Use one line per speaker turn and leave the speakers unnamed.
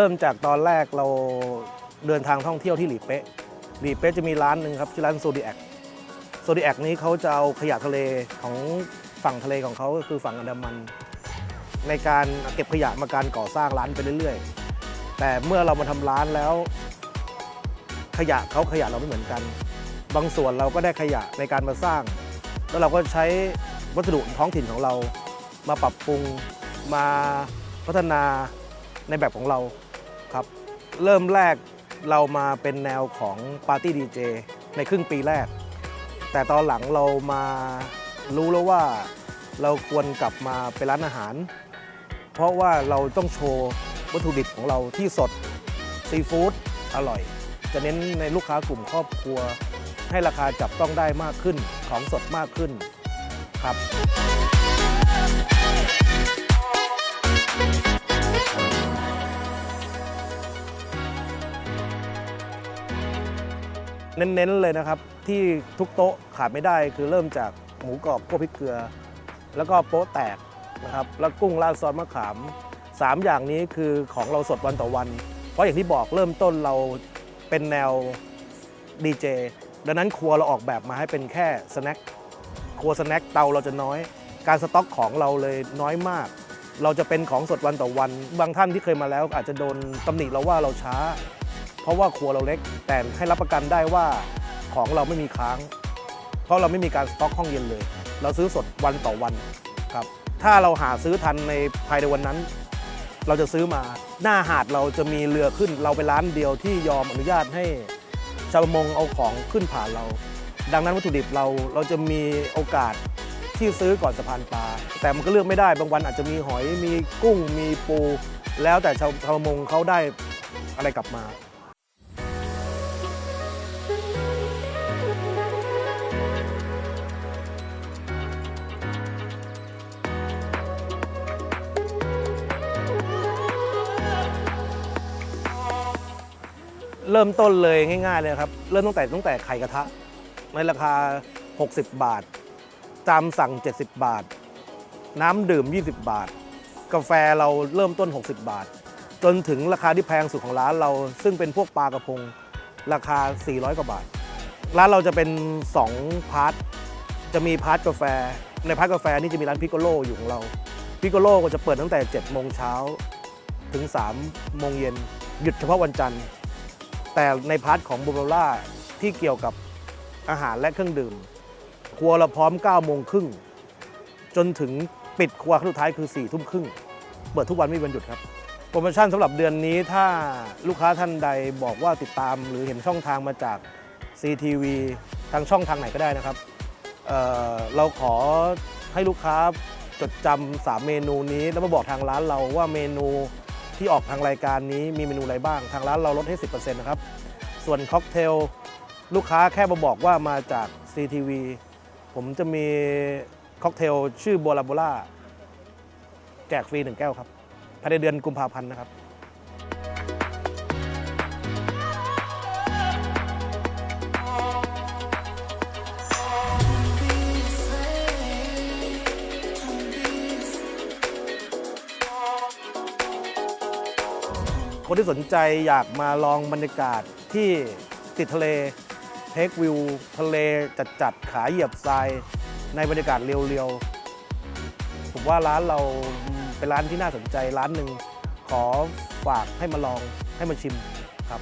เริ่มจากตอนแรกเราเดินทางท่องเที่ยวที่หลีเป๊ะหลีเป๊ะจะมีร้านหนึ่งครับชื่อร้านโซดิแอคโซดิแอคนี้เขาจะเอาขยะทะเลของฝั่งทะเลของเขาก็คือฝั่งอันดามัน ในการเก็บขยะมาการก่อสร้างร้านไปเรื่อยๆ แต่เมื่อเรามาทำร้านแล้ว ขยะเขาขยะเราไม่เหมือนกัน บางส่วนเราก็ได้ขยะในการมาสร้าง แล้วเราก็ใช้วัสดุท้องถิ่นของเรา มาปรับปรุงมาพัฒนาในแบบของเรา ครับ เริ่มแรกเรามาเป็นแนวของปาร์ตี้ดีเจในครึ่งปีแรก แต่ตอนหลังเรามารู้แล้วว่าเราควรกลับมาเป็นร้านอาหาร เพราะว่าเราต้องโชว์วัตถุดิบของเราที่สดซีฟู้ดอร่อย จะเน้นในลูกค้ากลุ่มครอบครัว ให้ราคาจับต้องได้มากขึ้นของสดมากขึ้นครับ เน้นๆเลยนะครับ ที่ทุกโต๊ะขาดไม่ได้คือเริ่มจากหมูกรอบคั่วพริกเกลือ แล้วก็โป๊ะแตกนะครับแล้วกุ้งราดซอสมะขามสามอย่างนี้คือของเราสดวันต่อวัน เพราะอย่างที่บอกเริ่มต้นเราเป็นแนวดีเจดังนั้นครัวเราออกแบบมาให้เป็นแค่สแน็คครัวสแน็คเตาเราจะน้อย การสต็อกของเราเลยน้อยมาก เราจะเป็นของสดวันต่อวัน บางท่านที่เคยมาแล้วอาจจะโดนตำหนิเราว่าเราช้า ราะว่าครัวเราเล็ก แต่ให้รับประกันได้ว่าของเราไม่มีค้าง เพราะเราไม่มีการสต็อกห้องเย็นเลย เราซื้อสดวันต่อวันครับ ถ้าเราหาซื้อทันในภายในวันนั้น เราจะซื้อมาหน้าหาดเราจะมีเรือขึ้น เราเป็นร้านเดียวที่ยอมอนุญาตให้ชาวประมงเอาของขึ้นผ่านเรา ดังนั้นวัตถุดิบเราเราจะมีโอกาสที่ซื้อก่อนสะพานปลาแต่มันก็เลือกไม่ได้บางวันอาจจะมีหอยมีกุ้งมีปู แล้วแต่ชาวชาวประมงเขาได้อะไรกลับมา เริ่มต้นเลยง่ายๆเลยครับ เริ่มตั้งแต่ตั้งแต่ไข่กระทะ ในราคา 60 บาท จามสั่ง 70 บาท น้ำดื่ม 20 บาท กาแฟเราเริ่มต้น 60 บาท จนถึงราคาที่แพงสุดของร้านเรา ซึ่งเป็นพวกปลากระพง ราคา 400 กว่าบาท ร้านเราจะเป็น 2 พาร์ท จะมีพาร์ทกาแฟ ในพาร์ทกาแฟนี่จะมีร้านพิกโกโลอยู่ของเรา พิกโกโลก็จะเปิดตั้งแต่7โมงเช้าถึง3โมงเย็นหยุดเฉพาะวันจันทร์ แต่ในพาร์ทของบูโรล่าที่เกี่ยวกับอาหารและเครื่องดื่ม ครัวเราพร้อม9โมงครึ่งจนถึงปิดครัวครั้งสุดท้ายคือ4ทุ่มครึ่งเปิดทุกวันไม่มีวันหยุดครับโปรโมชั่นสำหรับเดือนนี้ถ้าลูกค้าท่านใดบอกว่าติดตามหรือเห็นช่องทางมาจาก CTV ทางช่องทางไหนก็ได้นะครับเเราขอให้ลูกค้าจดจำสามเมนูนี้แล้วมาบอกทางร้านเราว่าเมนู ที่ออกทางรายการนี้มีเมนูอะไรบ้าง ทางร้านเราลดให้ 10%นะครับ ส่วนค็อกเทลลูกค้าแค่มาบอกว่ามาจาก CTV ผมจะมีค็อกเทลชื่อโบลาโบล่าแจกฟรีหนึ่งแก้วครับภายในเดือนกุมภาพันธ์นะครับ คนที่สนใจอยากมาลองบรรยากาศที่ติดทะเลเทควิวทะเลจัดๆขาเหยียบทรายในบรรยากาศเรียวๆ ผมว่าร้านเราเป็นร้านที่น่าสนใจร้านหนึ่งขอฝากให้มาลองให้มาชิมครับ